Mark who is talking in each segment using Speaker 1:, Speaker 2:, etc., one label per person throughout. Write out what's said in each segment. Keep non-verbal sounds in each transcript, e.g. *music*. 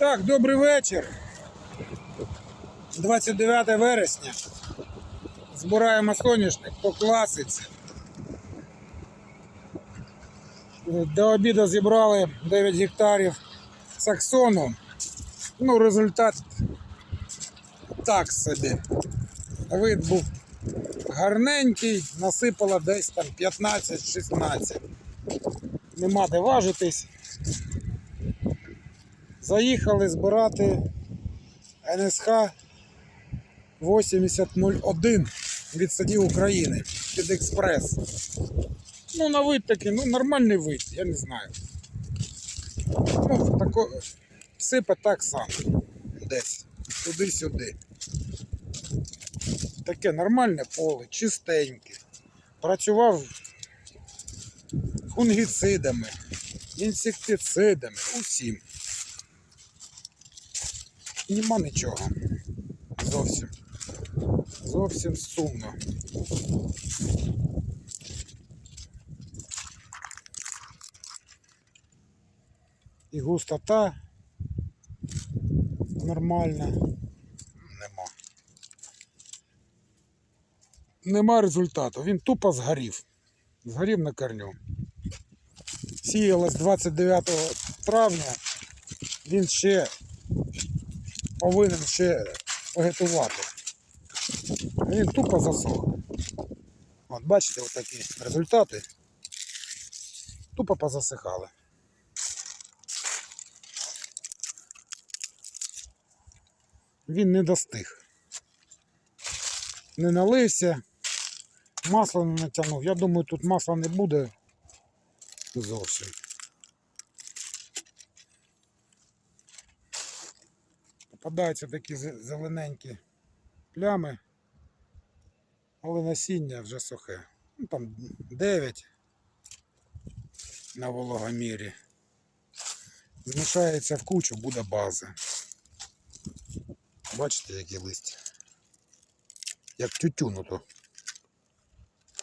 Speaker 1: Так, добрий вечір. 29 вересня. Збираємо соняшник по класиці. До обіду зібрали 9 гектарів саксону. Ну, результат так собі. Вид був гарненький, насипало десь там 15-16. Нема де важитись. Заїхали збирати НСХ 8001 від садів України під експрес. Ну, на вид такий, ну нормальний вид, я не знаю. Ну, тако, сипе так само. Десь. Туди-сюди. Таке нормальне поле, чистеньке. Працював фунгіцидами, інсектицидами, усім. Нема нічого. Зовсім. Зовсім сумно. І густота нормальна. Нема. Нема результату. Він тупо згорів. Згорів на корню. Сіялось 29 травня. Він ще повинен ще вегетувати. Він тупо засох. От бачите, отакі результати. Тупо позасихали. Він не достиг. Не налився, масло не натягнув. Я думаю, тут масла не буде зовсім. Попадаються такі зелененькі плями, але насіння вже сухе. Ну, там 9 на вологомірі. Змішається в кучу, буде база. Бачите, які листя? Як тютюну то.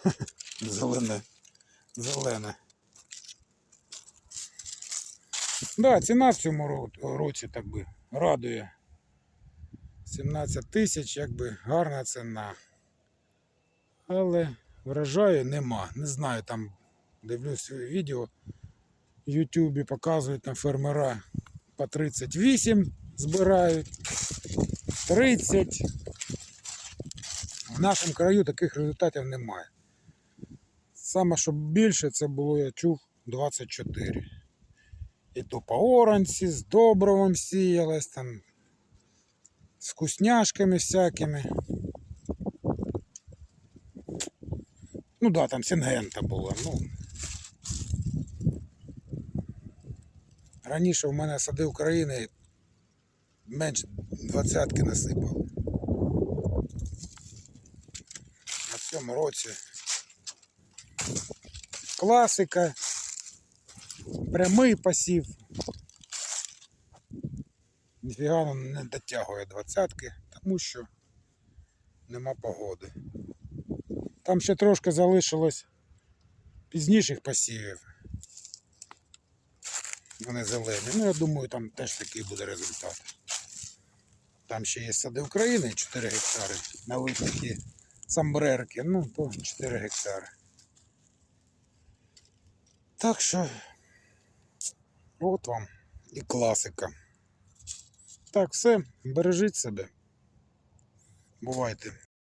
Speaker 1: *laughs* Зелене. Зелене. Да, ціна в цьому році так би радує. 17 тисяч, якби гарна ціна. Але врожаю нема. Не знаю, там дивлюсь відео в Ютубі показують там фермера по 38 збирають. 30. В нашому краю таких результатів немає. Саме що більше це було, я чув, 24. І то по оранці, з добровом сіялось, там, з вкусняшками всякими. Ну да, там сингента була. Ну. Раніше в мене сади України менше двадцятки насипали. На цьому році класика, прямий посів. Ніфіга не дотягує двадцятки, тому що нема погоди. Там ще трошки залишилось пізніших посівів. Вони зелені. Ну, я думаю, там теж такий буде результат. Там ще є сади України 4 гектари. На такі самбрерки, ну, то 4 гектари. Так що, от вам і класика. Так, все, бережіть себе. Бувайте.